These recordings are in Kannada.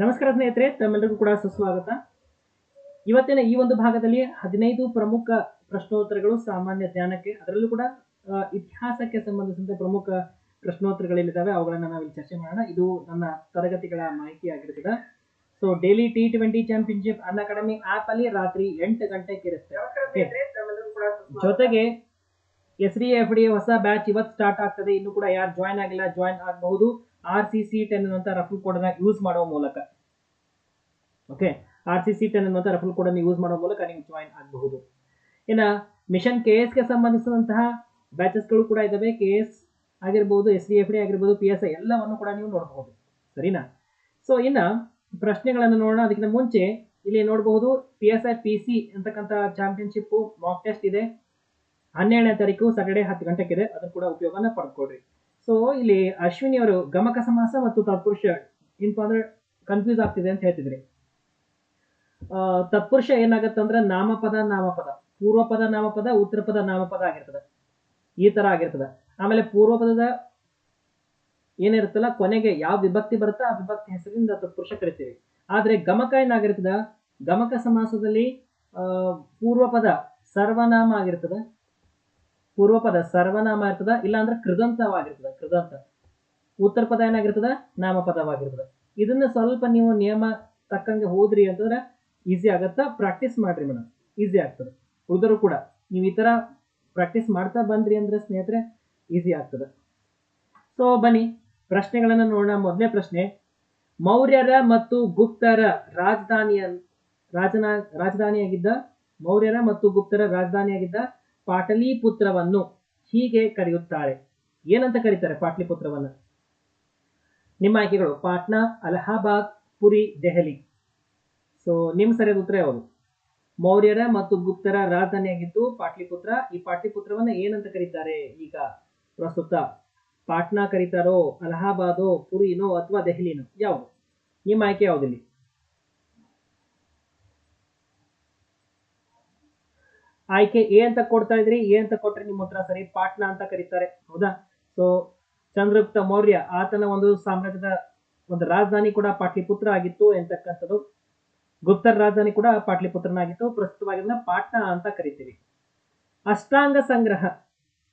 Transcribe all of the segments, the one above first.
ನಮಸ್ಕಾರ ಸ್ನೇಹಿತರೆ ತಮ್ಮೆಲ್ಲರಿಗೂ ಕೂಡ ಸುಸ್ವಾಗತ. ಇವತ್ತಿನ ಈ ಒಂದು ಭಾಗದಲ್ಲಿ ಹದಿನೈದು ಪ್ರಮುಖ ಪ್ರಶ್ನೋತ್ತರಗಳು ಸಾಮಾನ್ಯ ಜ್ಞಾನಕ್ಕೆ ಅದರಲ್ಲೂ ಕೂಡ ಇತಿಹಾಸಕ್ಕೆ ಸಂಬಂಧಿಸಿದಂತೆ ಪ್ರಮುಖ ಪ್ರಶ್ನೋತ್ತರಗಳೇನಿದ್ದಾವೆ ಅವುಗಳನ್ನು ನಾವಿಲ್ಲಿ ಚರ್ಚೆ ಮಾಡೋಣ. ಇದು ನನ್ನ ತರಗತಿಗಳ ಮಾಹಿತಿ ಆಗಿರ್ತದೆ so daily T twenty championship on academy app ಅಲ್ಲಿ ರಾತ್ರಿ ಎಂಟು ಗಂಟೆಗೆ ಇರುತ್ತೆ. ಜೊತೆಗೆ ಎಸ್ ಡಿ ಎಫ್ ಡಿ ಹೊಸ ಬ್ಯಾಚ್ ಇವತ್ತು ಸ್ಟಾರ್ಟ್ ಆಗ್ತದೆ. ಇನ್ನು ಕೂಡ ಯಾರು ಜಾಯ್ನ್ ಆಗಿಲ್ಲ ಜಾಯ್ನ್ ಆಗಬಹುದು. ಆರ್ ಸಿ ಸಿ ಟೆನ್ ಅನ್ನುವಂಥ ರಫಲ್ ಕೋಡ್ ಅನ್ನ ಯೂಸ್ ಮಾಡುವ ಮೂಲಕ. Okay R C C ten ಅನ್ನುವಂಥ ರಫಲ್ ಕೋಡ್ ಅನ್ನು ಯೂಸ್ ಮಾಡುವ ಮೂಲಕ ನೀವು ಜಾಯಿನ್ ಆಗಬಹುದು. ಇನ್ನ ಮಿಷನ್ ಕೆ ಎಸ್ಗೆ ಸಂಬಂಧಿಸಿದಂತಹ ಬ್ಯಾಚಸ್ಗಳು ಕೂಡ ಇದ್ದಾವೆ ಕೆ ಎಸ್ ಆಗಿರ್ಬೋದು ಎಸ್ ಡಿ ಎಫ್ ಡಿ ಆಗಿರ್ಬೋದು ಪಿ ಎಸ್ ಐ ಎಲ್ಲವನ್ನು ಕೂಡ ನೀವು ನೋಡಬಹುದು. ಸರಿನಾ? ಸೊ ಇನ್ನ ಪ್ರಶ್ನೆಗಳನ್ನು ನೋಡೋಣ. ಅದಕ್ಕಿಂತ ಮುಂಚೆ ಇಲ್ಲಿ ನೋಡಬಹುದು P S I P C ಅಂತಕ್ಕಂಥ ಚಾಂಪಿಯನ್ಶಿಪ್ ಮಾಕ್ ಟೆಸ್ಟ್ ಇದೆ. ಹನ್ನೆರಡನೇ ತಾರೀಕು ಸಾಟರ್ಡೆ ಹತ್ತು ಇದೆ ಅದನ್ನು ಕೂಡ ಉಪಯೋಗನ ಪಡ್ಕೊಡ್ರಿ ಸೊ ಇಲ್ಲಿ ಅಶ್ವಿನಿ ಅವರು, ಗಮಕ ಸಮಾಸ ಮತ್ತು ತತ್ಪುರುಷ ಏನಪ್ಪ ಅಂದ್ರೆ ಕನ್ಫ್ಯೂಸ್ ಆಗ್ತಿದೆ ಅಂತ ಹೇಳ್ತಿದ್ರಿ. ತತ್ಪುರುಷ ಏನಾಗತ್ತಂದ್ರೆ ನಾಮಪದ ನಾಮಪದ. ಪೂರ್ವ ಪದ ನಾಮಪದ ಉತ್ತರ ಪದ ನಾಮಪದ ಆಗಿರ್ತದೆ. ಈ ತರ ಆಗಿರ್ತದೆ. ಆಮೇಲೆ ಪೂರ್ವ ಪದದ ಏನಿರುತ್ತಲ್ಲ, ಕೊನೆಗೆ ಯಾವ ವಿಭಕ್ತಿ ಬರುತ್ತೋ ಆ ವಿಭಕ್ತಿ ಹೆಸರಿಂದ ತತ್ಪುರುಷ ಕರಿತೀವಿ. ಆದ್ರೆ ಗಮಕ ಏನಾಗಿರ್ತದ? ಗಮಕ ಸಮಾಸದಲ್ಲಿ ಪೂರ್ವ ಪದ ಸರ್ವನಾಮ ಆಗಿರ್ತದೆ. ಪೂರ್ವ ಪದ ಸರ್ವನಾಮ ಇರ್ತದ, ಇಲ್ಲಾಂದ್ರೆ ಕೃದಂತವಾಗಿರ್ತದ, ಕೃದಂತ. ಉತ್ತರ ಪದ ಏನಾಗಿರ್ತದ? ನಾಮಪದವಾಗಿರ್ತದ. ಇದನ್ನ ಸ್ವಲ್ಪ ನೀವು ನಿಯಮ ತಕ್ಕಂಗೆ ಹೋದ್ರಿ ಅಂತಂದ್ರೆ ಈಸಿ ಆಗತ್ತಾ? ಪ್ರಾಕ್ಟೀಸ್ ಮಾಡ್ರಿ ಮೇಡಮ್ ಈಸಿ ಆಗ್ತದೆ. ಉಳಿದರೂ ಕೂಡ ನೀವು ಈ ತರ ಪ್ರಾಕ್ಟೀಸ್ ಮಾಡ್ತಾ ಬಂದ್ರಿ ಅಂದ್ರೆ ಸ್ನೇಹಿತರೆ ಈಸಿ ಆಗ್ತದೆ. ಸೊ ಬನ್ನಿ, ಪ್ರಶ್ನೆಗಳನ್ನ ನೋಡೋಣ. ಮೊದಲನೇ ಪ್ರಶ್ನೆ, ಮೌರ್ಯರ ಮತ್ತು ಗುಪ್ತರ ರಾಜಧಾನಿಯ, ರಾಜನ, ರಾಜಧಾನಿಯಾಗಿದ್ದ ಮೌರ್ಯರ ಮತ್ತು ಗುಪ್ತರ ರಾಜಧಾನಿಯಾಗಿದ್ದ ಪಾಟಲಿಪುತ್ರವನ್ನು ಹೀಗೆ ಕರೆಯುತ್ತಾರೆ. ಏನಂತ ಕರೀತಾರೆ ಪಾಟಲಿಪುತ್ರವನ್ನು? ನಿಮ್ಮ ಆಯ್ಕೆಗಳು ಪಾಟ್ನಾ, ಅಲಹಾಬಾದ್, ಪುರಿ, ದೆಹಲಿ. ಸೊ ನಿಮ್ಮ ಸರಿಯಾದ ಉತ್ತರ ಯಾವುದು? ಮೌರ್ಯರ ಮತ್ತು ಗುಪ್ತರ ರಾಜಧಾನಿಯಾಗಿದ್ದು ಪಾಟ್ಲಿಪುತ್ರ. ಈ ಪಾಟ್ಲಿಪುತ್ರವನ್ನ ಏನಂತ ಕರೀತಾರೆ ಈಗ ಪ್ರಸ್ತುತ? ಪಾಟ್ನಾ ಕರೀತಾರೋ, ಅಲಹಾಬಾದೋ, ಪುರಿನೋ ಅಥವಾ ದೆಹಲಿನೋ? ಯಾವುದು? ನಿಮ್ಮ ಆಯ್ಕೆ ಯಾವುದಿಲ್ಲಿ ಆಯ್ಕೆ ಎ ಅಂತ ಕೊಡ್ತಾ ಇದ್ರಿ, ಎ ಅಂತ ಕೊಟ್ರೆ ನಿಮ್ಮ ಹತ್ರ ಸರಿ ಪಾಟ್ನ ಅಂತ ಕರೀತಾರೆ. ಹೌದಾ? ಸೊ ಚಂದ್ರಗುಪ್ತ ಮೌರ್ಯ, ಆತನ ಒಂದು ಸಾಮ್ರಾಜ್ಯದ ಒಂದು ರಾಜಧಾನಿ ಕೂಡ ಪಾಟ್ಲಿಪುತ್ರ ಆಗಿತ್ತು ಎಂತಕ್ಕಂಥದ್ದು. ಗುಪ್ತರ ರಾಜಧಾನಿ ಕೂಡ ಪಾಟ್ಲಿಪುತ್ರನಾಗಿತ್ತು. ಪ್ರಸ್ತುತವಾಗಿ ಪಾಟ್ನಾ ಅಂತ ಕರಿತೀವಿ. ಅಷ್ಟಾಂಗ ಸಂಗ್ರಹ.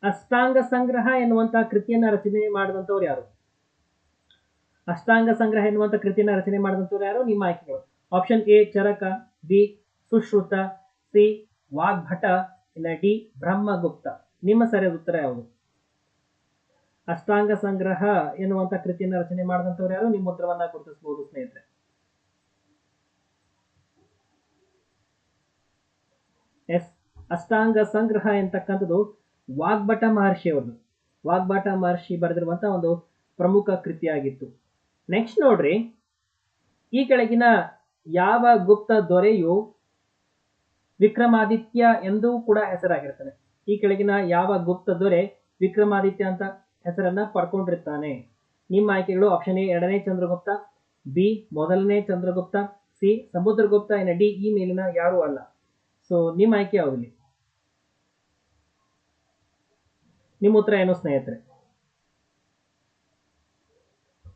ಅಷ್ಟಾಂಗ ಸಂಗ್ರಹ ಎನ್ನುವಂತಹ ಕೃತಿಯನ್ನ ರಚನೆ ಮಾಡಿದಂಥವ್ರು ಯಾರು? ಅಷ್ಟಾಂಗ ಸಂಗ್ರಹ ಎನ್ನುವಂತ ಕೃತಿಯನ್ನ ರಚನೆ ಮಾಡಿದಂಥವ್ರು ಯಾರು? ನಿಮ್ಮ ಆಯ್ಕೆಗಳು. Option A Charaka. B Sushruta. C Vagbhata ಇಲ್ಲ ಡಿ ಬ್ರಹ್ಮಗುಪ್ತ. ನಿಮ್ಮ ಸರಿಯಾದ ಉತ್ತರ ಯಾವುದು? ಅಷ್ಟಾಂಗ ಸಂಗ್ರಹ ಎನ್ನುವಂತ ಕೃತಿಯನ್ನು ರಚನೆ ಮಾಡಿದಂಥವ್ರು ಯಾರು? ನಿಮ್ಮ ಉತ್ತರವನ್ನ ಗುರುತಿಸಬಹುದು ಸ್ನೇಹಿತರೆ. ಎಸ್, ಅಷ್ಟಾಂಗ ಸಂಗ್ರಹ ಎಂತಕ್ಕಂಥದ್ದು ವಾಗ್ಭಟ ಅವರು ವಾಗ್ಭಟ ಮಹರ್ಷಿ ಬರೆದಿರುವಂತ ಒಂದು ಪ್ರಮುಖ ಕೃತಿಯಾಗಿತ್ತು. ನೆಕ್ಸ್ಟ್ ನೋಡ್ರಿ. ಈ ಕೆಳಗಿನ ಯಾವ ಗುಪ್ತ ದೊರೆಯು ವಿಕ್ರಮಾದಿತ್ಯ ಎಂದೂ ಕೂಡ ಹೆಸರಾಗಿರ್ತಾನೆ ಈ ಕೆಳಗಿನ ಯಾವ ಗುಪ್ತ ದೊರೆ ವಿಕ್ರಮಾದಿತ್ಯ ಅಂತ ಹೆಸರನ್ನ ಪಡ್ಕೊಂಡಿರ್ತಾನೆ. ನಿಮ್ಮ ಆಯ್ಕೆಗಳು ಆಪ್ಷನ್ ಎ ಎರಡನೇ ಚಂದ್ರಗುಪ್ತ, ಬಿ ಮೊದಲನೇ ಚಂದ್ರಗುಪ್ತ, ಸಿ ಸಮುದ್ರಗುಪ್ತ ಇನ್ನು ಡಿ ಈ ಮೇಲಿನ ಯಾರೂ ಅಲ್ಲ. ಸೊ ನಿಮ್ಮ ಆಯ್ಕೆ ಯಾವುದಿಲ್ಲ ನಿಮ್ಮ ಉತ್ತರ ಏನು ಸ್ನೇಹಿತರೆ?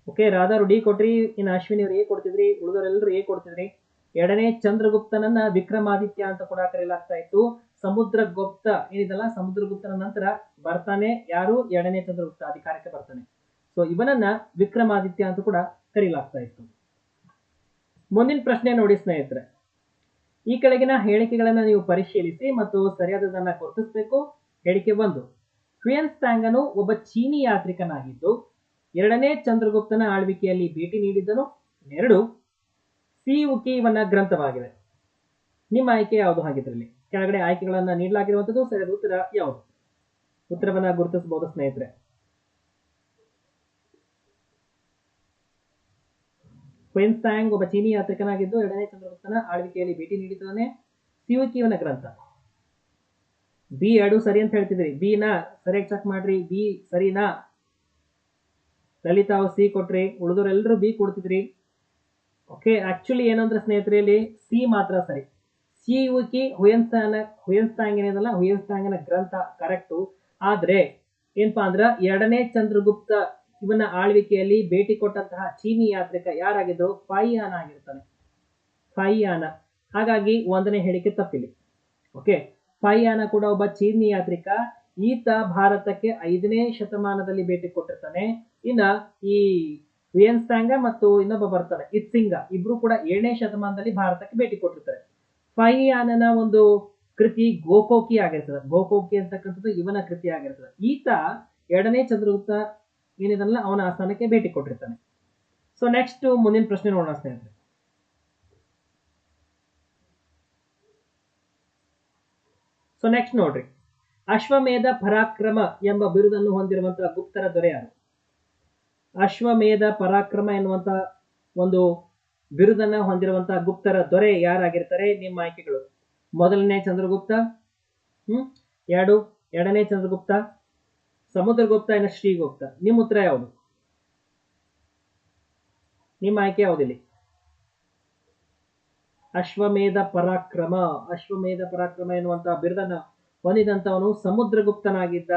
ಓಕೆ ರಾಧಾರು ಡಿ ಕೊಟ್ರಿ, ಇನ್ನು ಅಶ್ವಿನಿ ಅವ್ರು ಎ ಕೊಡ್ತಿದ್ರಿ, ಉಳಿದವರೆಲ್ಲರೂ ಎ ಕೊಡ್ತಿದ್ರಿ? ಎರಡನೇ ಚಂದ್ರಗುಪ್ತನನ್ನ ವಿಕ್ರಮಾದಿತ್ಯ ಅಂತ ಕೂಡ ಕರೆಯಲಾಗ್ತಾ ಇತ್ತು. ಸಮುದ್ರಗುಪ್ತ, ಏನಿದಲ್ಲ? ಸಮುದ್ರಗುಪ್ತನ ನಂತರ ಬರ್ತಾನೆ. ಯಾರು? ಎರಡನೇ ಚಂದ್ರಗುಪ್ತ ಅಧಿಕಾರಕ್ಕೆ ಬರ್ತಾನೆ. ಸೊ ಇವನನ್ನ ವಿಕ್ರಮಾದಿತ್ಯ ಅಂತ ಕೂಡ ಕರೆಯಲಾಗ್ತಾ ಇತ್ತು. ಮುಂದಿನ ಪ್ರಶ್ನೆ ನೋಡಿ ಸ್ನೇಹಿತರೆ. ಈ ಕೆಳಗಿನ ಹೇಳಿಕೆಗಳನ್ನ ನೀವು ಪರಿಶೀಲಿಸಿ ಮತ್ತು ಸರಿಯಾದದನ್ನ ಗುರುತಿಸಬೇಕು. ಹೇಳಿಕೆ ಒಂದು. ಕ್ವಿಯನ್ ಸ್ಟ್ಯಾಂಗನು ಒಬ್ಬ ಚೀನಿ ಯಾತ್ರಿಕನಾಗಿದ್ದು, ಎರಡನೇ ಚಂದ್ರಗುಪ್ತನ ಆಳ್ವಿಕೆಯಲ್ಲಿ ಭೇಟಿ ನೀಡಿದ್ದನು. ಎರಡು ಸಿ ಉಕಿ ಇವನ ಗ್ರಂಥವಾಗಿದೆ. ನಿಮ್ಮ ಆಯ್ಕೆ ಯಾವುದು ಹಾಗಿದ್ರಲ್ಲಿ? ಕೆಳಗಡೆ ಆಯ್ಕೆಗಳನ್ನ ನೀಡಲಾಗಿರುವಂಥದ್ದು ಸರಿಯಾದ ಉತ್ತರ ಯಾವುದು? ಉತ್ತರವನ್ನು ಗುರುತಿಸಬಹುದು ಸ್ನೇಹಿತರೆ. ಕ್ವೆನ್ಸ್ಟ್ಯಾಂಗ್ ಒಬ್ಬ ಚೀನಿ ಯಾತ್ರಿಕನಾಗಿದ್ದು ಎರಡನೇ ಚಂದ್ರಗುಪ್ತನ ಆಳ್ವಿಕೆಯಲ್ಲಿ ಭೇಟಿ ನೀಡಿದ್ದಾನೆ ಸಿಯುಕಿ ಇವನ ಗ್ರಂಥ. ಬಿ ಎರಡು ಸರಿ ಅಂತ ಹೇಳ್ತಿದ್ರಿ ಬಿ ನ ಸರಿಯಾಗಿ ಚೆಕ್ ಮಾಡ್ರಿ. ಬಿ ಸರಿನಾ? ಲಲಿತಾ ಸಿ ಕೊಟ್ರಿ. ಉಳಿದವರೆಲ್ಲರೂ ಬಿ ಕೊಡ್ತಿದ್ರಿ. ಓಕೆ ಆಕ್ಚುಲಿ ಏನಂದ್ರೆ ಸ್ನೇಹಿತರೆ, ಇಲ್ಲಿ ಸಿ ಮಾತ್ರ ಸರಿ. ಸಿ ಉಕಿ ಹುಯನ್ಸ್ತಾನ ಹುಯನ್ಸ್ತಾಂಗ್ ಏನಿದಲ್ಲ ಹುಯನ್ಸ್ತಾಂಗನ ಗ್ರಂಥ ಕರೆಕ್ಟು ಆದ್ರೆ, ಏನಪ್ಪಾ ಅಂದ್ರ ಎರಡನೇ ಚಂದ್ರಗುಪ್ತ ಇವನ ಆಳ್ವಿಕೆಯಲ್ಲಿ ಭೇಟಿ ಕೊಟ್ಟಂತಹ ಚೀನಿ ಯಾತ್ರಿಕ ಯಾರಾಗಿದ್ರು ಫೈಯಾನ ಆಗಿರ್ತಾನೆ. ಫೈಯಾನ. ಹಾಗಾಗಿ ಒಂದನೇ ಹೇಳಿಕೆ ತಪ್ಪಿಲಿ ಓಕೆ ಫೈಯಾನ ಕೂಡ ಒಬ್ಬ ಚೀನಿ ಯಾತ್ರಿಕ, ಈತ ಭಾರತಕ್ಕೆ ಐದನೇ ಶತಮಾನದಲ್ಲಿ ಭೇಟಿ ಕೊಟ್ಟಿರ್ತಾನೆ. ಇನ್ನ ಈ ವಿಯನ್ಸ್ತಾಂಗ ಮತ್ತು ಇನ್ನೊಬ್ಬ ಬರ್ತಾರೆ ಇತ್ಸಿಂಗ ಇಬ್ರು ಕೂಡ ಏಳನೇ ಶತಮಾನದಲ್ಲಿ ಭಾರತಕ್ಕೆ ಭೇಟಿ ಕೊಟ್ಟಿರ್ತಾರೆ. ಫೈಯಾನನ ಒಂದು ಕೃತಿ ಗೋಕೋಕಿ ಆಗಿರ್ತದೆ. ಗೋಕೋಕಿ ಅಂತಕ್ಕಂಥದ್ದು ಇವನ ಕೃತಿ ಆಗಿರ್ತದೆ. ಈತ ಎರಡನೇ ಚಂದ್ರಗುಪ್ತ ಏನಿದಲ್ಲ, ಅವನ ಆಸ್ಥಾನಕ್ಕೆ ಭೇಟಿ ಕೊಟ್ಟಿರ್ತಾನೆ. ಸೊ ನೆಕ್ಸ್ಟ್ ಮುಂದಿನ ಪ್ರಶ್ನೆ ನೋಡೋಣ ಸ್ನೇಹಿತರೆ. ಸೊ ನೆಕ್ಸ್ಟ್ ನೋಡ್ರಿ. ಅಶ್ವಮೇಧ ಪರಾಕ್ರಮ ಎಂಬ ಬಿರುದನ್ನು ಹೊಂದಿರುವಂತಹ ಗುಪ್ತರ ದೊರೆ ಯಾರು? ಅಶ್ವಮೇಧ ಪರಾಕ್ರಮ ಎನ್ನುವಂತ ಒಂದು ಬಿರುದನ್ನ ಹೊಂದಿರುವಂತಹ ಗುಪ್ತರ ದೊರೆ ಯಾರಾಗಿರ್ತಾರೆ? ನಿಮ್ಮ ಆಯ್ಕೆಗಳು. ಮೊದಲನೇ ಚಂದ್ರಗುಪ್ತ, ಹ್ಮ್, ಎರಡು, ಎರಡನೇ ಚಂದ್ರಗುಪ್ತ, ಸಮುದ್ರಗುಪ್ತ ಇನ್ನು ಶ್ರೀಗುಪ್ತ. ನಿಮ್ಮ ಉತ್ತರ ಯಾವುದು? ನಿಮ್ಮ ಆಯ್ಕೆ ಯಾವುದಿಲ್ಲ? ಅಶ್ವಮೇಧ ಪರಾಕ್ರಮ. ಅಶ್ವಮೇಧ ಪರಾಕ್ರಮ ಎನ್ನುವಂತಹ ಬಿರುದನ್ನ ಹೊಂದಿದಂತವನು ಸಮುದ್ರಗುಪ್ತನಾಗಿದ್ದ.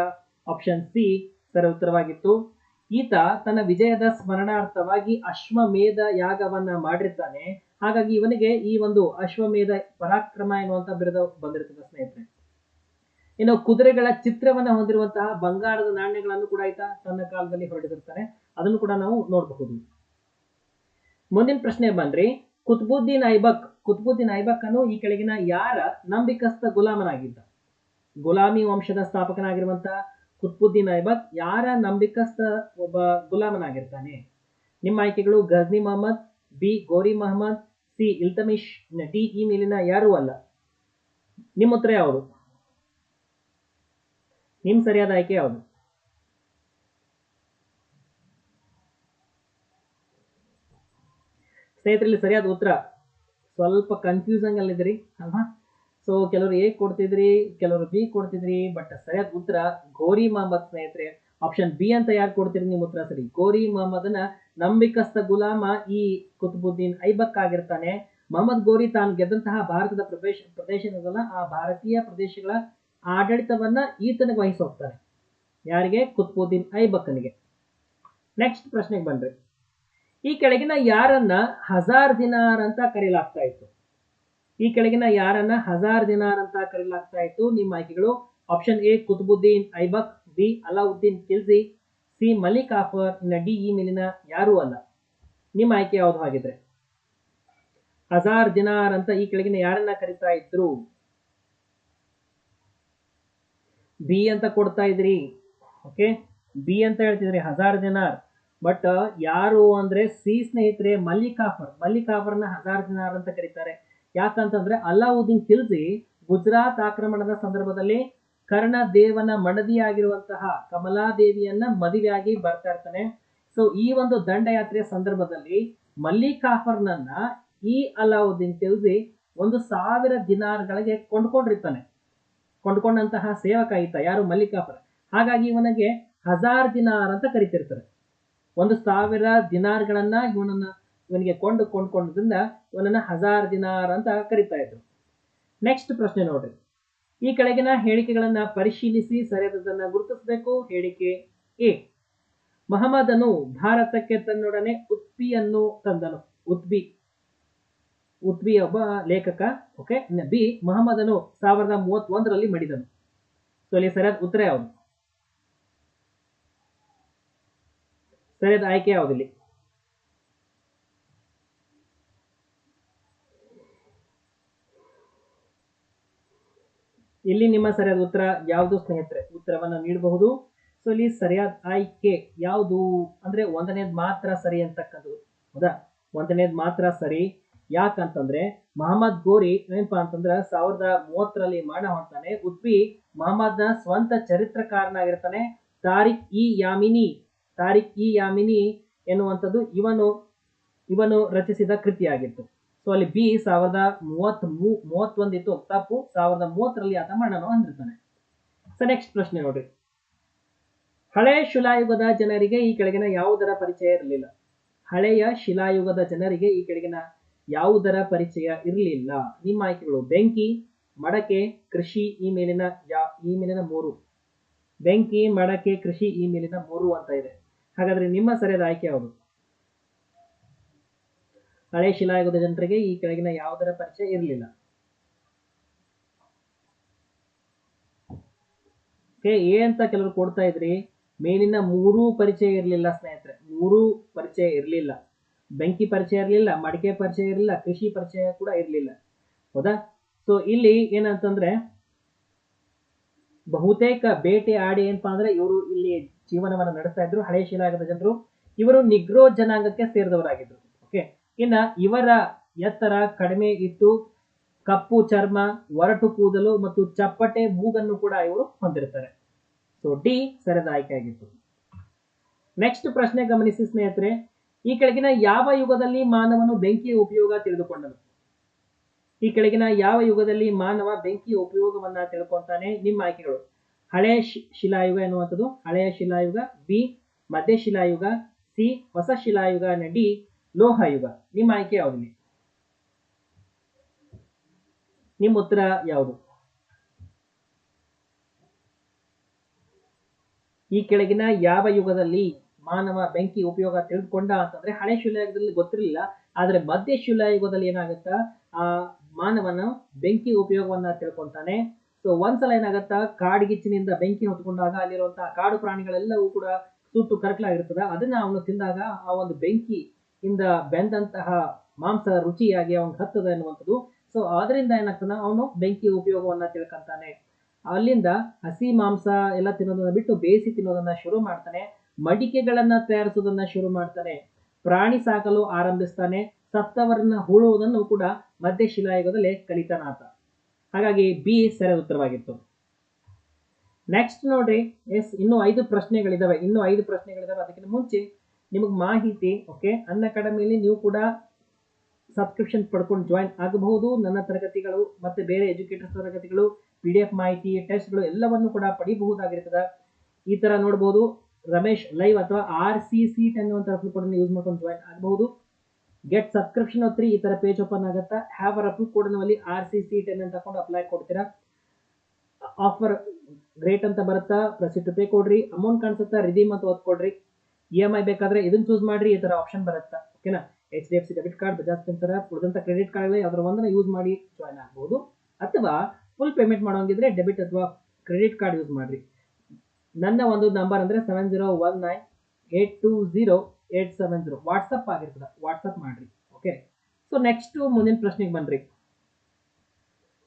ಆಪ್ಷನ್ ಸಿ ಸರಿ ಉತ್ತರವಾಗಿತ್ತು. ಈತ ತನ್ನ ವಿಜಯದ ಸ್ಮರಣಾರ್ಥವಾಗಿ ಅಶ್ವಮೇಧ ಯಾಗವನ್ನ ಮಾಡಿರ್ತಾನೆ. ಹಾಗಾಗಿ ಇವನಿಗೆ ಈ ಒಂದು ಅಶ್ವಮೇಧ ಪರಾಕ್ರಮ ಎನ್ನುವಂತ ಬಿರುದ ಬಂದಿರ್ತದೆ ಸ್ನೇಹಿತರೆ. ಇನ್ನು ಕುದುರೆಗಳ ಚಿತ್ರವನ್ನ ಹೊಂದಿರುವಂತಹ ಬಂಗಾರದ ನಾಣ್ಯಗಳನ್ನು ಕೂಡ ಈತ ತನ್ನ ಕಾಲದಲ್ಲಿ ಹೊರಡಿಸಿರ್ತಾನೆ. ಅದನ್ನು ಕೂಡ ನಾವು ನೋಡಬಹುದು. ಮುಂದಿನ ಪ್ರಶ್ನೆ ಬನ್ರಿ. ಕುತ್ಬುದ್ದೀನ್ ಐಬಕ್ ಕುತ್ಬುದ್ದೀನ್ ಐಬಕ್ ಅನ್ನು ಈ ಕೆಳಗಿನ ಯಾರ ನಂಬಿಕಸ್ಥ ಗುಲಾಮನಾಗಿದ್ದ? ಗುಲಾಮಿ ವಂಶದ ಸ್ಥಾಪಕನಾಗಿರುವಂತಹ ಕುತ್ಬುದ್ದೀನ್ ಐಬಕ್ ಯಾರ ನಂಬಿಕಸ್ಥ ಒಬ್ಬ ಗುಲಾಮನಾಗಿರ್ತಾನೆ? ನಿಮ್ಮ ಆಯ್ಕೆಗಳು ಗಜ್ನಿ ಮೊಹಮ್ಮದ್, ಬಿ ಗೋರಿ ಮೊಹಮ್ಮದ್, ಸಿ ಇಲ್ತಮಿಶ್ ಡಿ ಈ ಮೇಲಿನ ಯಾರೂ ಅಲ್ಲ. ನಿಮ್ಮ ಉತ್ತರ ಯಾವುದು? ನಿಮ್ ಸರಿಯಾದ ಆಯ್ಕೆ ಯಾವುದು? ಸ್ನೇಹಿತರಲ್ಲಿ ಸರಿಯಾದ ಉತ್ತರ? ಸ್ವಲ್ಪ ಕನ್ಫ್ಯೂಸಂಗ್ ಅಲ್ಲಿದ್ರಿ ಅಲ್ವಾ? ಸೊ ಕೆಲವರು ಎ ಕೊಡ್ತಿದ್ರಿ, ಕೆಲವರು ಬಿ ಕೊಡ್ತಿದ್ರಿ ಬಟ್ ಸರಿಯಾದ ಉತ್ತರ ಗೋರಿ ಮಹಮ್ಮದ್ ಸ್ನೇಹಿತರೆ ಆಪ್ಷನ್ ಬಿ ಅಂತ ಯಾರು ಕೊಡ್ತೀರಿ ನಿಮ್ಮ ಉತ್ತರ ಸರಿ. ಗೋರಿ ಮೊಹಮ್ಮದನ ನಂಬಿಕಸ್ಥ ಗುಲಾಮ ಈ ಕುತುಬುದ್ದೀನ್ ಐಬಕ್ ಆಗಿರ್ತಾನೆ ಮೊಹಮ್ಮದ್ ಗೋರಿ ತಾನು ಗೆದ್ದಂತಹ ಭಾರತದ ಪ್ರದೇಶ ಪ್ರದೇಶದಲ್ಲ ಆ ಭಾರತೀಯ ಪ್ರದೇಶಗಳ ಆಡಳಿತವನ್ನ ಈತನಿಗೆ ವಹಿಸೋಗ್ತಾನೆ ಯಾರಿಗೆ? ಕುತ್ಬುದ್ದೀನ್ ಐಬಕ್ಕನಿಗೆ. ನೆಕ್ಸ್ಟ್ ಪ್ರಶ್ನೆಗೆ ಬನ್ರಿ. ಈ ಕೆಳಗಿನ ಯಾರನ್ನ ಹಜಾರ್ ದಿನಾರ್ ಅಂತ ಕರೆಯಲಾಗ್ತಾ ಇತ್ತು. ಈ ಕೆಳಗಿನ ಯಾರನ್ನ ಹಜಾರ್ ದಿನಾರ್ ಅಂತ ಕರೆಯಲಾಗ್ತಾ ಇತ್ತು, ನಿಮ್ಮ ಆಯ್ಕೆಗಳು option A Qutbuddin, Aibak B Alauddin, Khilji C Malik Kafur, ಇನ್ನ ಡಿ ಈ ಮೇಲಿನ ಯಾರೂ ಅಲ್ಲ. ನಿಮ್ಮ ಆಯ್ಕೆ ಯಾವುದು ಆಗಿದ್ರೆ ಹಜಾರ್ ದಿನಾರ್ ಅಂತ ಈ ಕೆಳಗಿನ ಯಾರನ್ನ ಕರಿತಾ ಇದ್ರು? ಬಿ ಅಂತ ಕೊಡ್ತಾ ಇದ್ರಿ ಓಕೆ ಬಿ ಅಂತ ಹೇಳ್ತಿದ್ರಿ, ಹಜಾರ್ ದಿನಾರ್. ಬಟ್ ಯಾರು ಅಂದ್ರೆ ಸಿ ಸ್ನೇಹಿತರೆ ಮಲ್ಲಿಕಾಫರ್ ಮಲ್ಲಿಕಾಫರ್ನ ಹಜಾರ್ ದಿನಾರ್ ಅಂತ ಕರೀತಾರೆ. ಯಾಕಂತಂದ್ರೆ ಅಲ್ಲಾವುದ್ದೀನ್ ಖಿಲ್ಜಿ ಗುಜರಾತ್ ಆಕ್ರಮಣದ ಸಂದರ್ಭದಲ್ಲಿ ಕರ್ಣದೇವನ ಮಡದಿಯಾಗಿರುವಂತಹ ಕಮಲಾದೇವಿಯನ್ನ ಮದುವೆಯಾಗಿ ಬರ್ತಾ ಇರ್ತಾನೆ. ಸೊ ಈ ಒಂದು ದಂಡಯಾತ್ರೆಯ ಸಂದರ್ಭದಲ್ಲಿ ಮಲ್ಲಿಕಾಫರ್ನನ್ನ ಈ ಅಲಾವುದ್ದೀನ್ ಖಿಲ್ಜಿ ಒಂದು ಸಾವಿರ ದಿನಾರ್ಗಳಿಗೆ ಕೊಂಡ್ಕೊಂಡಿರ್ತಾನೆ. ಕೊಂಡ್ಕೊಂಡಂತಹ ಸೇವಕ ಈತ, ಯಾರು? ಮಲ್ಲಿಕಾಫರ್ ಹಾಗಾಗಿ ಇವನಿಗೆ ಹಜಾರ್ ದಿನಾರ್ ಅಂತ ಕರಿತಿರ್ತಾರೆ. ಒಂದು ಸಾವಿರ ದಿನಾರ್ಗಳನ್ನ ಇವನನ್ನ ಇವನಿಗೆ ಕೊಂಡು ಕೊಂಡ್ಕೊಂಡ್ರಿಂದ ಇವನನ್ನ ಹಜಾರ್ ದಿನಾರ್ ಅಂತ ಕರೀತಾ ಇದ್ರು. ನೆಕ್ಸ್ಟ್ ಪ್ರಶ್ನೆ ನೋಡ್ರಿ. ಈ ಕೆಳಗಿನ ಹೇಳಿಕೆಗಳನ್ನ ಪರಿಶೀಲಿಸಿ ಸರಿಯಾದದನ್ನ ಗುರುತಿಸಬೇಕು. ಹೇಳಿಕೆ ಎ. ಮಹಮ್ಮದನು ಭಾರತಕ್ಕೆ ತನ್ನೊಡನೆ ಉತ್ಪಿಯನ್ನು ತಂದನು. ಉತ್ಬಿ. ಉತ್ಬಿ ಒಬ್ಬ ಲೇಖಕ ಓಕೆ ಬಿ, ಮಹಮ್ಮದನು ಸಾವಿರದ ಮೂವತ್ತೊಂದರಲ್ಲಿ ಮಡಿದನು. ಸೊ ಇಲ್ಲಿ ಸರಿಯಾದ ಉತ್ತರ ಯಾವುದು? ಸರಿಯಾದ ಆಯ್ಕೆ ಇಲ್ಲಿ ನಿಮ್ಮ ಸರಿಯಾದ ಉತ್ತರ, ಯಾವುದು ಸ್ನೇಹಿತರೆ, ಉತ್ತರವನ್ನು ನೀಡಬಹುದು. ಸೊ ಇಲ್ಲಿ ಸರಿಯಾದ ಆಯ್ಕೆ ಯಾವುದು? ಅಂದ್ರೆ ಒಂದನೇದು ಮಾತ್ರ ಸರಿ ಅಂತಕ್ಕಂಥದ್ದು. ಹೌದಾ? ಒಂದನೇದು ಮಾತ್ರ ಸರಿ. ಯಾಕಂತಂದ್ರೆ ಮಹಮ್ಮದ್ ಗೋರಿ ಏನಪ್ಪಾ ಅಂತಂದ್ರೆ ಸಾವಿರದ ಮೂವತ್ತರಲ್ಲಿ ಮರಣ ಹೊಂತಾನೆ ಮಹಮ್ಮದ್ ಮಹಮ್ಮದ್ನ ಸ್ವಂತ ಚರಿತ್ರಕಾರನಾಗಿರ್ತಾನೆ ತಾರಿಕ್ ಇ ಯಾಮಿನಿ. ತಾರಿಕ್ ಇ ಯಾಮಿನಿ ಎನ್ನುವಂಥದ್ದು ಇವನು ಇವನು ರಚಿಸಿದ ಕೃತಿಯಾಗಿತ್ತು. ಸೊ ಅಲ್ಲಿ ಬಿ ಸಾವಿರದ ಮೂವತ್ತ್ ಮೂವತ್ತೊಂದಿತ್ತು ತಪ್ಪು ಸಾವಿರದ ಮೂವತ್ತರಲ್ಲಿ ಆತ ಮರಣನು ಹೊಂದಿರ್ತಾನೆ. ಸೊ ನೆಕ್ಸ್ಟ್ ಪ್ರಶ್ನೆ ನೋಡ್ರಿ ಹಳೆ ಶಿಲಾಯುಗದ ಜನರಿಗೆ ಈ ಕೆಳಗಿನ ಯಾವುದರ ಪರಿಚಯ ಇರಲಿಲ್ಲ? ಹಳೆಯ ಶಿಲಾಯುಗದ ಜನರಿಗೆ ಈ ಕೆಳಗಿನ ಯಾವುದರ ಪರಿಚಯ ಇರಲಿಲ್ಲ? ನಿಮ್ಮ ಆಯ್ಕೆಗಳು ಬೆಂಕಿ, ಮಡಕೆ, ಕೃಷಿ ಈ ಮೇಲಿನ ಯಾ, ಈ ಮೇಲಿನ ಮೂರು. ಬೆಂಕಿ, ಮಡಕೆ, ಕೃಷಿ ಈ ಮೇಲಿನ ಮೂರು ಅಂತ ಇದೆ. ಹಾಗಾದ್ರೆ ನಿಮ್ಮ ಸರಿಯಾದ ಆಯ್ಕೆ ಯಾವುದು? ಹಳೆ ಶಿಲಾಯುಗದ ಜನರಿಗೆ ಈ ಕೆಳಗಿನ ಯಾವುದರ ಪರಿಚಯ ಇರಲಿಲ್ಲ. ಎ ಅಂತ ಕೆಲವರು ಕೊಡ್ತಾ ಇದ್ರಿ ಮೇಲಿನ ಮೂರೂ ಪರಿಚಯ ಇರಲಿಲ್ಲ ಸ್ನೇಹಿತರೆ. ಮೂರೂ ಪರಿಚಯ ಇರಲಿಲ್ಲ. ಬೆಂಕಿ ಪರಿಚಯ ಇರಲಿಲ್ಲ, ಮಡಿಕೆ ಪರಿಚಯ ಇರಲಿಲ್ಲ, ಕೃಷಿ ಪರಿಚಯ ಕೂಡ ಇರಲಿಲ್ಲ. ಹೌದಾ? ಸೊ ಇಲ್ಲಿ ಏನಂತಂದ್ರೆ, ಬಹುತೇಕ ಬೇಟೆ ಆಡಿ ಏನಪ್ಪಾ ಅಂದ್ರೆ ಇವರು ಇಲ್ಲಿ ಜೀವನವನ್ನ ನಡೆಸ್ತಾ ಇದ್ರು, ಹಳೆ ಶಿಲಾಗದ ಜನರು. ಇವರು ನಿಗ್ರೋ ಜನಾಂಗಕ್ಕೆ ಸೇರಿದವರಾಗಿದ್ರು. ಇನ್ನ ಇವರ ಎತ್ತರ ಕಡಿಮೆ ಇತ್ತು ಕಪ್ಪು, ಚರ್ಮ, ಒರಟು ಕೂದಲು ಮತ್ತು ಚಪ್ಪಟೆ, ಮೂಗನ್ನು ಕೂಡ ಇವರು ಹೊಂದಿರ್ತಾರೆ ಸೊ ಡಿ ಸರಿದ ಆಯ್ಕೆ ಆಗಿತ್ತು. ನೆಕ್ಸ್ಟ್ ಪ್ರಶ್ನೆ ಗಮನಿಸಿ ಸ್ನೇಹಿತರೆ, ಈ ಕೆಳಗಿನ ಯಾವ ಯುಗದಲ್ಲಿ ಮಾನವನು ಬೆಂಕಿಯ ಉಪಯೋಗ ತಿಳಿದುಕೊಂಡನು? ಈ ಕೆಳಗಿನ ಯಾವ ಯುಗದಲ್ಲಿ ಮಾನವ ಬೆಂಕಿಯ ಉಪಯೋಗವನ್ನ ತಿಳ್ಕೊಂತಾನೆ ನಿಮ್ಮ ಆಯ್ಕೆಗಳು. ಹಳೆಯ ಶಿಲಾಯುಗ ಎನ್ನುವಂಥದ್ದು. ಹಳೆಯ ಶಿಲಾಯುಗ ಬಿ ಮಧ್ಯ ಶಿಲಾಯುಗ ಸಿ ಹೊಸ ಶಿಲಾಯುಗ ನ ಡಿ ಲೋಹಯುಗ. ನಿಮ್ಮ ಆಯ್ಕೆ ಯಾವುದು? ನಿಮ್ಮ ಉತ್ತರ ಯಾವುದು? ಈ ಕೆಳಗಿನ ಯಾವ ಯುಗದಲ್ಲಿ ಮಾನವ ಬೆಂಕಿ ಉಪಯೋಗ ತಿಳಿದುಕೊಂಡ ಅಂತಂದ್ರೆ ಹಳೆ ಶಿಲಾಯುಗದಲ್ಲಿ ಗೊತ್ತಿರಲಿಲ್ಲ. ಆದ್ರೆ ಮಧ್ಯ ಶಿಲಾಯುಗದಲ್ಲಿ ಏನಾಗುತ್ತಾ? ಆ ಮಾನವನ ಬೆಂಕಿ ಉಪಯೋಗವನ್ನ ತಿಳ್ಕೊಂತಾನೆ. ಸೊ ಒಂದ್ಸಲ ಏನಾಗತ್ತಾ? ಕಾಡ್ಗಿಚ್ಚಿನಿಂದ ಬೆಂಕಿ ಹೊತ್ಕೊಂಡಾಗ ಅಲ್ಲಿರುವಂತಹ ಕಾಡು ಪ್ರಾಣಿಗಳೆಲ್ಲವೂ ಕೂಡ ಸುಟ್ಟು ಕರ್ಕಲಾಗಿರ್ತದ. ಅದನ್ನ ಅವನು ತಿಂದಾಗ ಆ ಒಂದು ಬೆಂಕಿ ಇಂದ ಬೆಂದಂತಹ ಮಾಂಸ ರುಚಿಯಾಗಿ ಅವನ್ ಹತ್ತದ ಎನ್ನುವಂಥದ್ದು. ಸೊ ಅದರಿಂದ ಏನಾಗ್ತಾನ? ಅವನು ಬೆಂಕಿ ಉಪಯೋಗವನ್ನ ತಿಳ್ಕೊಂತಾನೆ. ಅಲ್ಲಿಂದ ಹಸಿ ಮಾಂಸ ಎಲ್ಲ ತಿನ್ನೋದನ್ನ ಬಿಟ್ಟು ಬೇಯಿಸಿ ತಿನ್ನೋದನ್ನ ಶುರು ಮಾಡ್ತಾನೆ. ಮಡಿಕೆಗಳನ್ನ ತಯಾರಿಸೋದನ್ನ ಶುರು ಮಾಡ್ತಾನೆ. ಪ್ರಾಣಿ ಸಾಕಲು ಆರಂಭಿಸ್ತಾನೆ. ಸತ್ತವರನ್ನ ಹೂಳುವುದನ್ನು ಕೂಡ ಮಧ್ಯ ಶಿಲಾಯುಗದಲ್ಲಿ ಕಲಿತಾನಾತ ಹಾಗಾಗಿ ಬಿ ಸರಿಯಾದ ಉತ್ತರವಾಗಿತ್ತು. ನೆಕ್ಸ್ಟ್ ನೋಡ್ರಿ, ಎಸ್, ಇನ್ನು ಐದು ಪ್ರಶ್ನೆಗಳಿದಾವೆ. ಇನ್ನು ಐದು ಪ್ರಶ್ನೆಗಳಿದಾವೆ. ಅದಕ್ಕಿಂತ ಮುಂಚೆ ನಿಮಗೆ ಮಾಹಿತಿ ಓಕೆ ಅನ್ನ ಅಕಾಡೆಮಿಯಲ್ಲಿ ನೀವು ಕೂಡ ಸಬ್ಸ್ಕ್ರಿಪ್ಷನ್ ಪಡ್ಕೊಂಡು ಜಾಯಿನ್ ಆಗಬಹುದು. ನನ್ನ ತರಗತಿಗಳು ಮತ್ತು ಬೇರೆ ಎಜುಕೇಟರ್ಸ್ ತರಗತಿಗಳು ಪಿ ಡಿ ಎಫ್ ಮಾಹಿತಿ ಟೆಸ್ಟ್ಗಳು ಎಲ್ಲವನ್ನು ಕೂಡ ಪಡಿಬಹುದಾಗಿರ್ತದೆ. ಈ ಥರ ನೋಡ್ಬೋದು. ರಮೇಶ್ ಲೈವ್ ಅಥವಾ ಆರ್ ಸಿ ಸೀಟ್ ಅನ್ನುವಂಥ ಕೂಡ ಯೂಸ್ ಮಾಡ್ಕೊಂಡು ಜಾಯಿನ್ ಆಗಬಹುದು. ಗೆಟ್ ಸಬ್ಸ್ಕ್ರಿಪ್ಷನ್ ಹೊತ್ತಿ ಈ ಥರ ಪೇಜ್ ಓಪನ್ ಆಗುತ್ತೆ. ಹ್ಯಾವ್ ಅರ್ ಅಪ್ರೂವ್ ಕೋಡ್ನಲ್ಲಿ ಆರ್ ಸಿ ಸಿ ಟೆನ್ ಅಂತ ತಗೊಂಡು ಅಪ್ಲೈ ಕೊಡ್ತೀರಾ. ಆಫರ್ ಗ್ರೇಟ್ ಅಂತ ಬರುತ್ತಾ. ಟು ಪೇ ಕೊಡ್ರಿ. ಅಮೌಂಟ್ ಕಾಣಿಸುತ್ತಾ? ರಿದೀಮ್ ಅಂತ ಓದ್ಕೊಡ್ರಿ. ಕೊಡ್ರಿ ಇ ಎಂ ಐ ಬೇಕಾದ್ರೆ ಇದನ್ನ ಚೂಸ್ ಮಾಡ್ರಿ, ಈ ತರ ಆಪ್ಷನ್ ಬರುತ್ತಾ? ಓಕೆನಾ H D F C debit card Bajaj ತರ ಉಳಿದಂತ ಕ್ರೆಡಿಟ್ ಕಾರ್ಡ್ ಯಾವ್ದಾರ ಒಂದನ್ನ ಯೂಸ್ ಮಾಡಿ ಜಾಯ್ನ್ ಆಗ್ಬಹುದು ಅಥವಾ ಫುಲ್ ಪೇಮೆಂಟ್ ಮಾಡೋಂಗಿದ್ರೆ ಡೆಬಿಟ್ ಅಥವಾ ಕ್ರೆಡಿಟ್ ಕಾರ್ಡ್ ಯೂಸ್ ಮಾಡ್ರಿ. ನನ್ನ ಒಂದು ನಂಬರ್ ಅಂದ್ರೆ seven zero one nine eight two zero eight seven zero WhatsApp ಆಗಿರ್ತದೆ ವಾಟ್ಸಪ್ ಮಾಡ್ರಿ. ಓಕೆ ಸೊ ನೆಕ್ಸ್ಟ್ ಮುಂದಿನ ಪ್ರಶ್ನೆಗೆ ಬನ್ರಿ.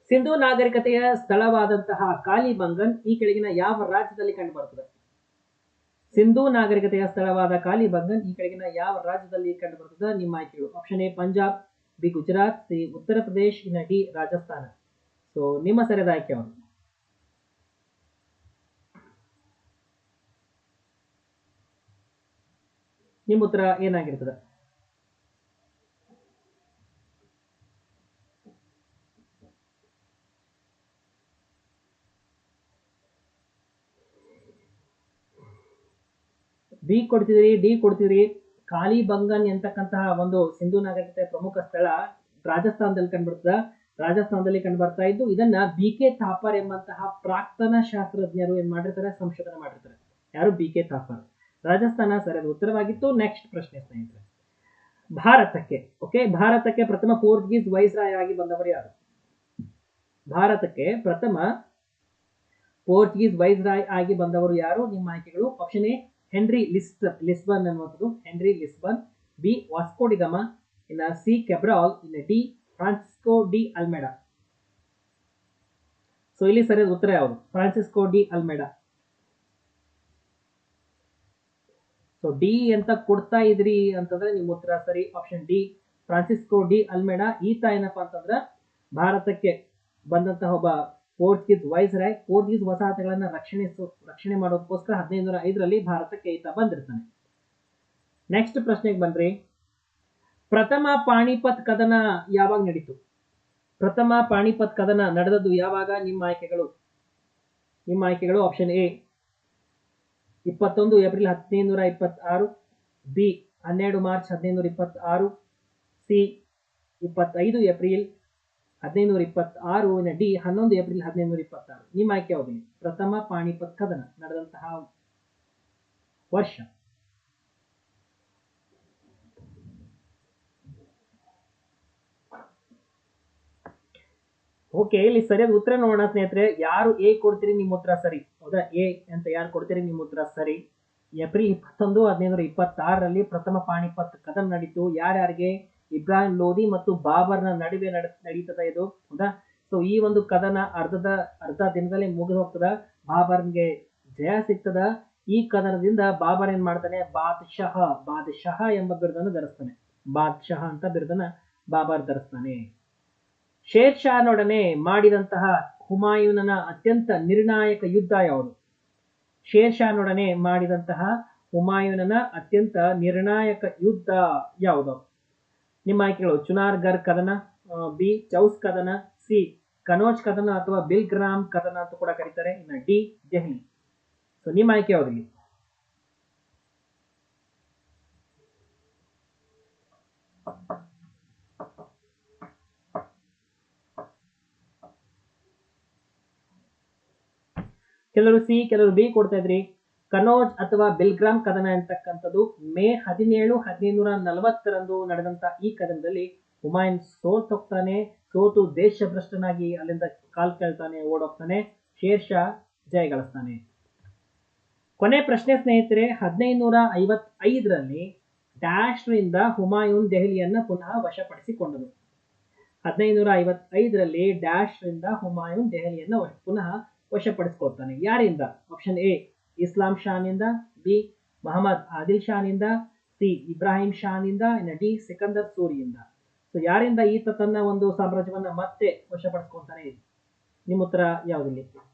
ಸಿಂಧು ನಾಗರಿಕತೆಯ ಸ್ಥಳವಾದಂತಹ ಕಾಲಿಬಂಗನ್ ಈ ಕೆಳಗಿನ ಯಾವ ರಾಜ್ಯದಲ್ಲಿ ಕಂಡು ಬರುತ್ತದೆ ಸಿಂಧು ನಾಗರಿಕತೆಯ ಸ್ಥಳವಾದ ಕಾಲಿಬಂಗನ್ ಈ ಕೆಳಗಿನ ಯಾವ ರಾಜ್ಯದಲ್ಲಿ ಕಂಡು ಬರುತ್ತದೆ ನಿಮ್ಮ ಆಯ್ಕೆಗಳು. Option A Punjab B Gujarat C Uttar Pradesh ಇನ್ನ ಡಿ ರಾಜಸ್ಥಾನ ಸೊ ನಿಮ್ಮ ಸರಿಯಾದ ಆಯ್ಕೆ ಅವರು ನಿಮ್ಮ ಉತ್ತರ ಏನಾಗಿರ್ತದೆ ಬಿ ಕೊಡ್ತಿದ್ರಿ ಡಿ ಕೊಡ್ತಿದ್ರಿ ಕಾಲಿಬಂಗನ್ ಎಂತಕ್ಕಂತಹ ಒಂದು ಸಿಂಧು ನಾಗರಿಕತೆ ಪ್ರಮುಖ ಸ್ಥಳ ರಾಜಸ್ಥಾನದಲ್ಲಿ ಕಂಡುಬರ್ತದ. ರಾಜಸ್ಥಾನದಲ್ಲಿ ಕಂಡು ಬರ್ತಾ ಇದ್ದು, ಇದನ್ನ ಬಿ ಕೆ ಥಾಪರ್ ಎಂಬಂತಹ ಪ್ರಾಕ್ತನ ಶಾಸ್ತ್ರಜ್ಞರು ಏನ್ ಮಾಡಿರ್ತಾರೆ, ಸಂಶೋಧನೆ ಮಾಡಿರ್ತಾರೆ. ಯಾರು ಬಿ ಕೆ ಥಾಪರ್ ರಾಜಸ್ಥಾನ ಸರಿಯಾದ ಉತ್ತರವಾಗಿತ್ತು. ನೆಕ್ಸ್ಟ್ ಪ್ರಶ್ನೆ ಸ್ನೇಹಿತರೆ. ಭಾರತಕ್ಕೆ ಓಕೆ ಭಾರತಕ್ಕೆ ಪ್ರಥಮ ಪೋರ್ಚುಗೀಸ್ ವೈಸ್ರಾಯ್ ಆಗಿ ಬಂದವರು ಯಾರು? ಭಾರತಕ್ಕೆ ಪ್ರಥಮ ಪೋರ್ಚುಗೀಸ್ ವೈಸ್ರಾಯ್ ಆಗಿ ಬಂದವರು ಯಾರು? ನಿಮ್ಮ ಆಯ್ಕೆಗಳು option A Henry list Lisbon ಅನ್ನುವಂಥದ್ದು. Henry Lisbon B Vasco da Gama ಇನ್ನ ಸಿ ಕೆಬ್ರಾಲ್ ಇನ್ನ D Francisco de Almeida so ಇಲ್ಲಿ ಸರಿಯಾದ ಉತ್ತರ ಯಾವುದು? Francisco de Almeida so D ಅಂತ ಕೊಡ್ತಾ ಇದ್ರಿ ಅಂತಂದ್ರೆ ನಿಮ್ಮ ಉತ್ತರ ಸರಿ. Option D Francisco de Almeida ಈತ ಏನಪ್ಪಾ ಅಂತಂದ್ರೆ ಭಾರತಕ್ಕೆ ಬಂದಂತಹ ಒಬ್ಬ ಪೋರ್ಚುಗೀಸ್ ವೈಸ್ರಾಯ್ ಪೋರ್ಚುಗೀಸ್ ವಸಾಹತುಗಳನ್ನು ರಕ್ಷಣೆ ರಕ್ಷಣೆ ಮಾಡೋದಕ್ಕೋಸ್ಕರ ಹದಿನೈದು ನೂರ ಐದರಲ್ಲಿ ಭಾರತಕ್ಕೆ ಈತ ಬಂದಿರ್ತಾನೆ ನೆಕ್ಸ್ಟ್ ಪ್ರಶ್ನೆಗೆ ಬನ್ರಿ ಪ್ರಥಮ ಪಾಣಿಪತ್ ಕದನ ಯಾವಾಗ ನಡೀತು? ಪ್ರಥಮ ಪಾಣಿಪತ್ ಕದನ ನಡೆದದ್ದು ಯಾವಾಗ? ನಿಮ್ಮ ಆಯ್ಕೆಗಳು. ನಿಮ್ಮ ಆಯ್ಕೆಗಳು ಆಪ್ಷನ್ ಎ ಇಪ್ಪತ್ತೊಂದು ಏಪ್ರಿಲ್ ಹದಿನೈದು ನೂರ ಇಪ್ಪತ್ತಾರು ಬಿ ಹನ್ನೆರಡು ಮಾರ್ಚ್ ಹದಿನೈದು ನೂರ ಇಪ್ಪತ್ತಾರು ಸಿ ಇಪ್ಪತ್ತೈದು ಏಪ್ರಿಲ್ ಹದಿನೈದು ಇಪ್ಪತ್ತಾರು ಡಿ ಹನ್ನೊಂದು ಏಪ್ರಿಲ್ ಹದಿನೈದುನೂರ ಇಪ್ಪತ್ತಾರು. ನಿಮ್ಮ ಆಯ್ಕೆ ಯಾವುದು? ಪ್ರಥಮ ಪಾಣಿಪತ್ ಕದನ ನಡೆದಂತಹ ವರ್ಷ. ಓಕೆ, ಇಲ್ಲಿ ಸರಿಯಾದ ಉತ್ತರ ನೋಡೋಣ ಸ್ನೇಹಿತರೆ. ಯಾರು ಎ ಕೊಡ್ತೀರಿ ನಿಮ್ಮ ಉತ್ತರ ಸರಿ. ಹೌದಾ? ಎ ಅಂತ ಯಾರು ಕೊಡ್ತೀರಿ ನಿಮ್ಮ ಉತ್ತರ ಸರಿ. ಏಪ್ರಿಲ್ ಇಪ್ಪತ್ತೊಂದು ಹದಿನೈದು ಇಪ್ಪತ್ತಾರರಲ್ಲಿ ಪ್ರಥಮ ಪಾಣಿಪತ್ ಕದನ ನಡೀತು. ಯಾರ್ಯಾರಿಗೆ? ಇಬ್ರಾಹಿಂ ಲೋಧಿ ಮತ್ತು ಬಾಬರ್ನ ನಡುವೆ ನಡ, ನಡೀತದ ಇದು. ಹೌದಾ? ಸೊ ಈ ಒಂದು ಕದನ ಅರ್ಧದ, ಅರ್ಧ ದಿನದಲ್ಲಿ ಮುಗಿದು ಹೋಗ್ತದ. ಬಾಬರ್ಗೆ ಜಯ ಸಿಗ್ತದ. ಈ ಕದನದಿಂದ ಬಾಬರ್ ಏನ್ ಮಾಡ್ತಾನೆ? ಬಾದ್ಶಹ ಬಾದ್ಶಹ ಎಂಬ ಬಿರುದನ್ನು ಧರಿಸ್ತಾನೆ. ಬಾದ್ಶಹ ಅಂತ ಬಿರುದನ್ನ ಬಾಬರ್ ಧರಿಸ್ತಾನೆ. ಶೇರ್ ಶಾನೊಡನೆ ಮಾಡಿದಂತಹ ಹುಮಾಯೂನನ ಅತ್ಯಂತ ನಿರ್ಣಾಯಕ ಯುದ್ಧ ಯಾವುದು ಶೇರ್ ಶಾನೊಡನೆ ಮಾಡಿದಂತಹ ಹುಮಾಯೂನನ ಅತ್ಯಂತ ನಿರ್ಣಾಯಕ ಯುದ್ಧ ಯಾವುದು? ನಿಮ್ಮ ಆಯ್ಕೆಗಳು ಚುನಾರ್ಗರ್ ಕದನ ಬಿ, ಚೌಸ್ ಕದನ, ಸಿ, ಕನೋಜ್ ಕದನ ಅಥವಾ ಬಿಲ್ ಗ್ರಾಮ್ ಕದನ ಅಂತ ಕೂಡ ಕರೀತಾರೆ. ಇನ್ನು ಡಿ ದೆಹಲಿ ಸೊ ನಿಮ್ಮ ಆಯ್ಕೆ ಯಾವ್ದಿಲ್ಲಿ ಕೆಲವರು ಸಿ, ಕೆಲವರು ಬಿ ಕೊಡ್ತಾ ಇದ್ರಿ. ಕನೋಜ್ ಅಥವಾ ಬಿಲ್ಗ್ರಾಮ್ ಕದನ ಅಂತಕ್ಕಂಥದ್ದು ಮೇ ಹದಿನೇಳು ಹದಿನೈದುನೂರ ನಲವತ್ತರಂದು ನಡೆದಂತ ಈ ಕದನದಲ್ಲಿ ಹುಮಾಯನ್ ಸೋತೋಗ್ತಾನೆ, ಸೋತು ದೇಶಭ್ರಷ್ಟನಾಗಿ ಅಲ್ಲಿಂದ ಕಾಲ್ ಕೇಳ್ತಾನೆ, ಓಡೋಗ್ತಾನೆ, ಶೇರ್ ಶಾ ಜಯ ಗಳಿಸ್ತಾನೆ. ಕೊನೆ ಪ್ರಶ್ನೆ ಸ್ನೇಹಿತರೆ, ಹದಿನೈದುನೂರ ಐವತ್ತೈದರಲ್ಲಿ ಡ್ಯಾಶ್ರಿಂದ ಹುಮಾಯೂನ್ ದೆಹಲಿಯನ್ನ ಪುನಃ ವಶಪಡಿಸಿಕೊಂಡನು. ಹದಿನೈದುನೂರ ಐವತ್ತೈದರಲ್ಲಿ ಡ್ಯಾಶ್ರಿಂದ ಹುಮಾಯೂನ್ ದೆಹಲಿಯನ್ನ ಪುನಃ ವಶಪಡಿಸ್ಕೊಳ್ತಾನೆ. ಯಾರಿಂದ? ಆಪ್ಷನ್ ಎ ಇಸ್ಲಾಂ ಶಾನಿಂದ, ಬಿ, ಮೊಹಮ್ಮದ್ ಆದಿಲ್ ಶಾನಿಂದ, ಸಿ, ಇಬ್ರಾಹಿಂ ಶಾನಿಂದ, ಇನ್ನು ಡಿ, ಸಿಕಂದರ್ ಸೂರಿಯಿಂದ. ಸೊ ಯಾರಿಂದ ಈತ ತನ್ನ ಒಂದು ಸಾಮ್ರಾಜ್ಯವನ್ನ ಮತ್ತೆ ವಶಪಡಿಸ್ಕೊಳ್ತಾನೆ ನಿಮ್ಮ ಉತ್ತರ ಯಾವುದಿಲ್ಲಿ?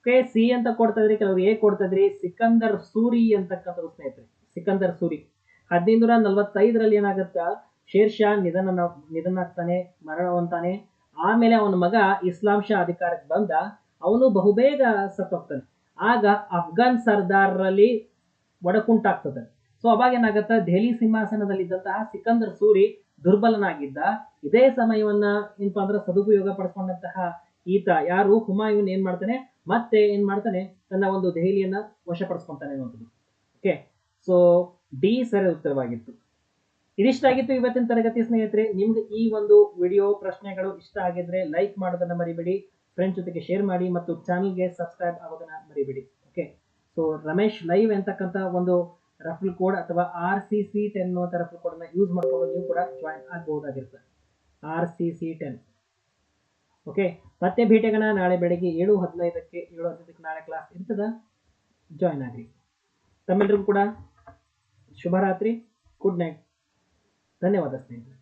ಓಕೆ ಸಿ ಅಂತ ಕೊಡ್ತಾ ಇದ್ರಿ ಕೆಲವರು ಎ ಕೊಡ್ತಾ ಇದ್ರಿ ಸಿಕಂದರ್ ಸೂರಿ ಅಂತಕ್ಕಂಥದ್ದು ಸ್ನೇಹಿತರೆ. ಸಿಕಂದರ್ ಸೂರಿ. ಹದಿನೈದುನೂರ ನಲವತ್ತೈದರಲ್ಲಿ ಏನಾಗುತ್ತಾ? ಶೇರ್ ಶಾ ನಿಧನ ನಿಧನ ಆಗ್ತಾನೆ, ಮರಣವಂತಾನೆ. ಆಮೇಲೆ ಅವನ ಮಗ ಇಸ್ಲಾಂ ಶಾ ಅಧಿಕಾರಕ್ಕೆ ಬಂದ, ಅವನು ಬಹುಬೇಗ ಸತ್ತೋಗ್ತಾನೆ. ಆಗ ಅಫ್ಘಾನ್ ಸರ್ದಾರರಲ್ಲಿ ಒಡಕುಂಟಾಗ್ತದೆ. ಸೊ, ಅವಾಗ ಏನಾಗತ್ತ? ದೆಹಲಿ ಸಿಂಹಾಸನದಲ್ಲಿದ್ದಂತಹ ಸಿಕಂದರ್ ಸೂರಿ ದುರ್ಬಲನಾಗಿದ್ದ. ಇದೇ ಸಮಯವನ್ನ ಏನಪ್ಪಾ ಅಂದ್ರೆ ಸದುಪಯೋಗ ಪಡಿಸ್ಕೊಂಡಂತಹ ಈತ ಯಾರು ಹುಮಾಯೂನ್ ಏನ್ ಮಾಡ್ತಾನೆ? ಮತ್ತೆ ಏನ್ ಮಾಡ್ತಾನೆ? ತನ್ನ ಒಂದು ದೆಹಲಿಯನ್ನ ವಶಪಡಿಸ್ಕೊಂತಾನೆ ಅನ್ನೋದು. ಓಕೆ ಸೊ ಡಿ ಸರಿ ಉತ್ತರವಾಗಿತ್ತು. ಇದಿಷ್ಟಾಗಿತ್ತು ಇವತ್ತಿನ ತರಗತಿ ಸ್ನೇಹಿತರೆ. ನಿಮ್ಗೆ ಈ ಒಂದು ವಿಡಿಯೋ ಪ್ರಶ್ನೆಗಳು ಇಷ್ಟ ಆಗಿದ್ರೆ ಲೈಕ್ ಮಾಡೋದನ್ನ ಮರಿಬೇಡಿ. ಫ್ರೆಂಡ್ಸ್ ಜೊತೆಗೆ ಶೇರ್ ಮಾಡಿ ಮತ್ತು ಚಾನಲ್ಗೆ ಸಬ್ಸ್ಕ್ರೈಬ್ ಆಗೋದನ್ನ ಮರಿಬೇಡಿ. ಓಕೆ ಸೊ ರಮೇಶ್ ಲೈವ್ ಅಂತಕ್ಕಂಥ ಒಂದು ರಫಲ್ ಕೋಡ್ ಅಥವಾ ಆರ್ ಸಿ ಸಿ ಟೆನ್ ಅನ್ನುವಂಥ ರಫಲ್ ಕೋಡ್ ಯೂಸ್ ಮಾಡ್ಕೊಂಡು ನೀವು ಕೂಡ join ಆಗಬಹುದಾಗಿರುತ್ತೆ. R C C ten okay ಮತ್ತೆ ಭೇಟಿಯಾಗೋಣ. ನಾಳೆ ಬೆಳಗ್ಗೆ ಏಳು ಹದಿನೈದಕ್ಕೆ ಏಳು ಹದಿನೈದಕ್ಕೆ ನಾಳೆ ಕ್ಲಾಸ್ ಇರ್ತದ ಜಾಯಿನ್ ಆಗ್ರಿ. ತಮ್ಮೆಲ್ಲರಿಗೂ ಕೂಡ ಶುಭರಾತ್ರಿ. ಗುಡ್ ನೈಟ್ ಧನ್ಯವಾದ ಸ್ನೇಹಿತರೆ.